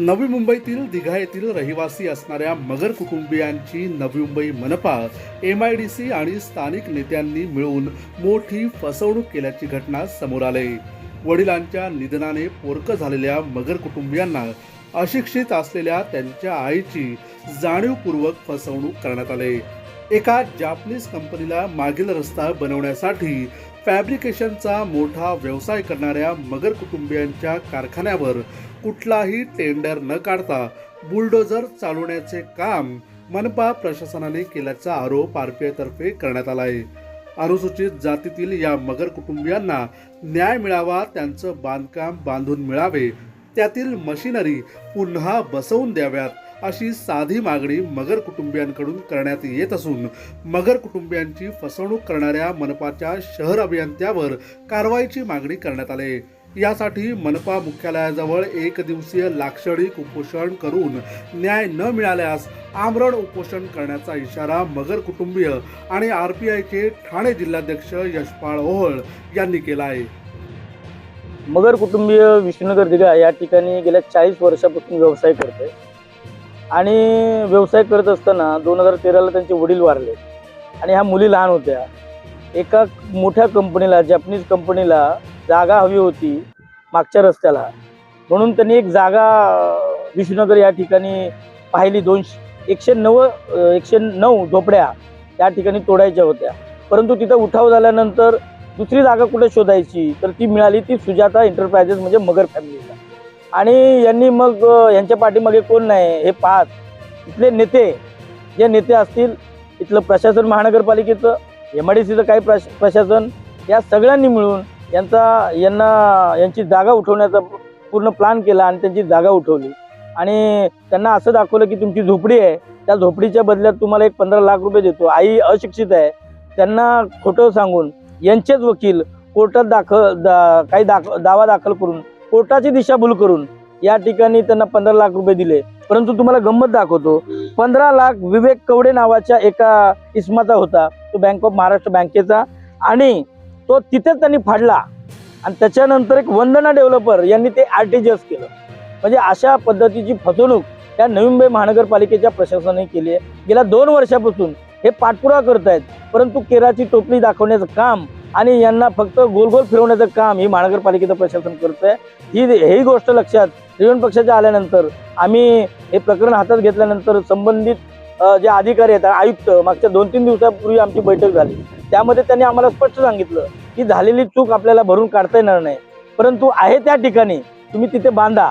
नवी मुंबईतील दिघा येथील रहिवासी असणाऱ्या मगर कुटुंबियांची नवी मुंबई मनपा एम आय डी सी आणि स्थानिक नेत्यांनी मिळून मोठी फसवणूक केल्याची घटना समोर आली. वडिलांच्या निधनाने पोरकं झालेल्या मगर कुटुंबियांना अशिक्षित असलेल्या त्यांच्या आईची जाणीवपूर्वक फसवणूक करण्यात आली. एका जापनीज कंपनीला मागील रस्ता बनवण्यासाठी फॅब्रिकेशनचा मोठा व्यवसाय करणाऱ्या मगर कुटुंबियांच्या कारखान्यावर कुठलाही टेंडर न काढता बुलडोझर चालवण्याचे काम मनपा प्रशासनाने केल्याचा आरोप आरपीआयतर्फे करण्यात आला आहे अनुसूचित जातीतील या मगर कुटुंबियांना न्याय मिळावा त्यांचं बांधकाम बांधून मिळावे त्यातील मशिनरी पुन्हा बसवून द्याव्यात अशी साधी मागणी मगर कुटुंबियांकडून करण्यात येत असून मगर कुटुंबियांची फसवणूक करणाऱ्या मनपाच्या शहर अभियंत्यावर कारवाईची मागणी करण्यात आली. यासाठी मनपा मुख्यालयाजवळ एक दिवसीय लाक्षणिक उपोषण करून न्याय न मिळाल्यास आमरण उपोषण करण्याचा इशारा मगर कुटुंबीय आणि आर पी आयचे ठाणे जिल्हाध्यक्ष यशपाळ ओहळ यांनी केला आहे मगर कुटुंबीय विष्णुनगर दिघा या ठिकाणी गेल्या चाळीस वर्षापासून व्यवसाय करते आणि व्यवसाय करत असताना दोन हजार तेराला त्यांचे वडील वारले. आणि ह्या मुली लहान होत्या. एका मोठ्या कंपनीला जॅपनीज कंपनीला जागा हवी होती मागच्या रस्त्याला. म्हणून त्यांनी एक जागा विष्णुनगर या ठिकाणी पाहिली. दोनशे एकशे नव एकशे नऊ झोपड्या त्या ठिकाणी तोडायच्या होत्या. परंतु तिथं उठाव झाल्यानंतर दुसरी जागा कुठे शोधायची? तर ती मिळाली ती सुजाता एंटरप्राइजेस म्हणजे मगर फॅमिलीला आणि यांनी मग यांच्या पाठीमागे कोण नाही हे पाहत. इथले नेते जे नेते असतील इथलं प्रशासन महानगरपालिकेचं एम आय डी सीचं काही प्रश प्रशासन या सगळ्यांनी मिळून यांचा यांना यांची जागा उठवण्याचा पूर्ण प्लॅन केला आणि त्यांची जागा उठवली. आणि त्यांना असं दाखवलं की तुमची झोपडी आहे त्या झोपडीच्या बदल्यात तुम्हाला एक पंधरा लाख रुपये देतो. आई अशिक्षित आहे. त्यांना खोटं सांगून यांचेच वकील कोर्टात दाखल दा काही दाख दावा दाखल करून कोर्टाची दिशाभूल करून या ठिकाणी त्यांना पंधरा लाख रुपये दिले. परंतु तुम्हाला गंमत दाखवतो पंधरा लाख विवेक कवडे नावाच्या एका इस्माचा होता. तो बँक ऑफ महाराष्ट्र बँकेचा आणि तो तिथेच त्यांनी फाडला. आणि त्याच्यानंतर एक वंदना डेव्हलपर यांनी ते आर टी जी एस केलं. म्हणजे अशा पद्धतीची फसवणूक या नवी मुंबई महानगरपालिकेच्या प्रशासनाने केली आहे. गेल्या दोन वर्षापासून हे पाठपुरावा करत आहेत परंतु केराची टोपली दाखवण्याचं काम आणि यांना फक्त गोल गोल फिरवण्याचं काम ही महानगरपालिकेचं प्रशासन करत आहे ही ही गोष्ट लक्षात त्रिवेण पक्षाच्या आल्यानंतर आम्ही हे प्रकरण हातात घेतल्यानंतर संबंधित जे अधिकारी आहेत आयुक्त मागच्या दोन तीन दिवसापूर्वी आमची बैठक झाली. त्यामध्ये त्यांनी आम्हाला स्पष्ट सांगितलं की झालेली चूक आपल्याला भरून काढता येणार नाही. परंतु आहे त्या ठिकाणी तुम्ही तिथे बांधा.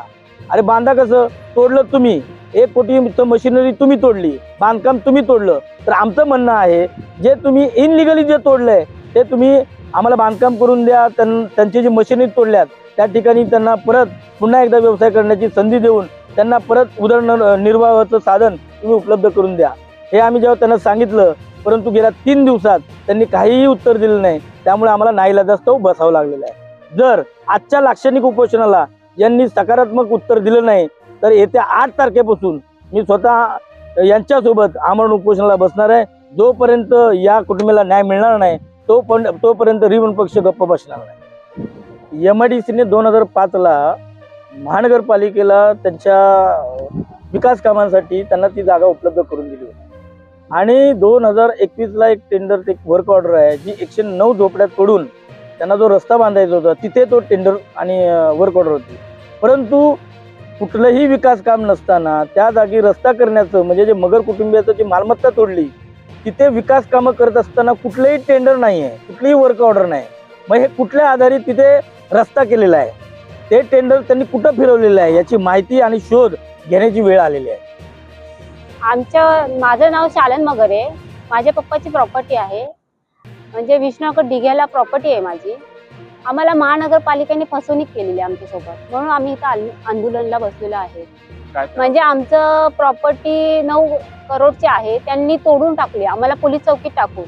अरे बांधा कसं? तोडलं तुम्ही. एक कोटी मशिनरी तुम्ही तोडली. बांधकाम तुम्ही तोडलं. तर आमचं म्हणणं आहे जे तुम्ही इनलिगली जे तोडलंय ते तुम्ही आम्हाला बांधकाम करून द्या त्यां त्यांची जी मशिनरी तोडल्यात त्या ठिकाणी त्यांना परत पुन्हा एकदा व्यवसाय करण्याची संधी देऊन त्यांना परत उदरनिर्वाहाचं साधन तुम्ही उपलब्ध करून द्या. हे आम्ही जेव्हा त्यांना सांगितलं परंतु गेल्या तीन दिवसात त्यांनी काहीही उत्तर दिलं नाही. त्यामुळे आम्हाला नाईलाजास्तव बसावं लागलेलं आहे. जर आजच्या लाक्षणिक उपोषणाला यांनी सकारात्मक उत्तर दिलं नाही तर येत्या आठ तारखेपासून मी स्वतः यांच्यासोबत आमरण उपोषणाला बसणार आहे. जोपर्यंत या कुटुंबाला न्याय मिळणार नाही तो पण तोपर्यंत रिवन पक्ष गप्प बसणार नाही. एम आय डी सीने दोन हजार पाचला महानगरपालिकेला त्यांच्या विकास कामांसाठी त्यांना ती जागा उपलब्ध करून दिली होती. आणि दोन हजार एकवीसला एक टेंडर एक वर्क ऑर्डर आहे जी एकशे नऊ झोपड्यात पडून त्यांना जो रस्ता बांधायचा होता तिथे तो टेंडर आणि वर्क ऑर्डर होती. परंतु कुठलंही विकास काम नसताना त्या जागी रस्ता करण्याचं म्हणजे जे मगर कुटुंबियाचं जी मालमत्ता तोडली तिथे विकास कामं करत असताना कुठलंही टेंडर नाही आहे कुठलीही वर्क ऑर्डर नाही. मग हे कुठल्या आधारित तिथे रस्ता केलेला आहे? ते टेंडर त्यांनी कुठं फिरवलेलं आहे याची माहिती आणि शोध घेण्याची वेळ आलेली आहे. आमच्या माझं नाव शालन मगर आहे. माझ्या पप्पाची प्रॉपर्टी आहे. म्हणजे विष्णूकर डिग्याला प्रॉपर्टी आहे माझी. आम्हाला महानगरपालिकेने फसवणूक केलेली आहे आमच्यासोबत. म्हणून आम्ही इथं आंद- आंदोलनाला बसलेलो आहे. म्हणजे आमचं प्रॉपर्टी नऊ करोडची आहे त्यांनी तोडून टाकली. आम्हाला पोलीस चौकीत टाकून.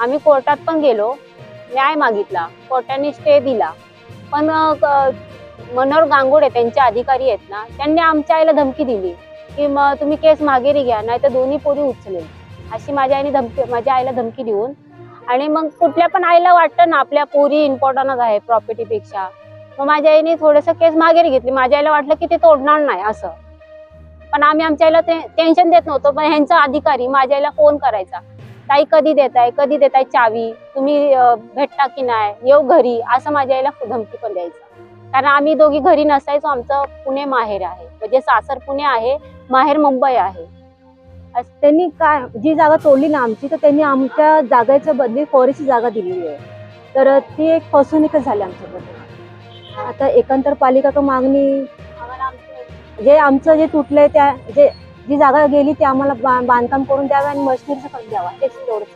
आम्ही कोर्टात पण गेलो न्याय मागितला कोर्टाने स्टे दिला. पण अं, क- मनोहर गांगोडे त्यांचे अधिकारी आहेत ना त्यांनी आमच्या आईला धमकी दिली. की मग तुम्ही केस मागेरी घ्या नाही तर दोन्ही पोरी उचलेल. अशी माझ्या आईने धमकी माझ्या आईला धमकी देऊन आणि मग कुठल्या पण आईला वाटतं ना आपल्या पोरी इम्पॉर्टंटच आहे प्रॉपर्टीपेक्षा मग माझ्या आईने थोडंसं केस मागे घेतली. माझ्या आईला वाटलं की ते तोडणार नाही असं. पण आम्ही आमच्या आईला ते टेन्शन देत नव्हतो. पण ह्यांचा अधिकारी माझ्या आईला फोन करायचा. ताई कधी देताय? कधी देताय चावी? तुम्ही भेटता की नाही? येऊ घरी. असं माझ्या आईला धमकी पण द्यायचं. कारण आम्ही दोघी घरी नसायचो. आमचं पुणे माहेर आहे. म्हणजे सासर पुणे आहे माहेर मुंबई आहे. त्यांनी काय जी जागा तोडली ना आमची तर त्यांनी आमच्या जागेच्या बदली फॉरेस्टची जागा दिलेली आहे. तर ती एक फसवणूकच झाली आमच्याबद्दल आता एकंदर पालिका मागणी आमचं जे आमचं जे तुटलंय त्या जे जी जागा गेली ती आम्हाला बांधकाम करून द्यावं आणि मशिनरीचं करून द्यावा. तेच तेवढंच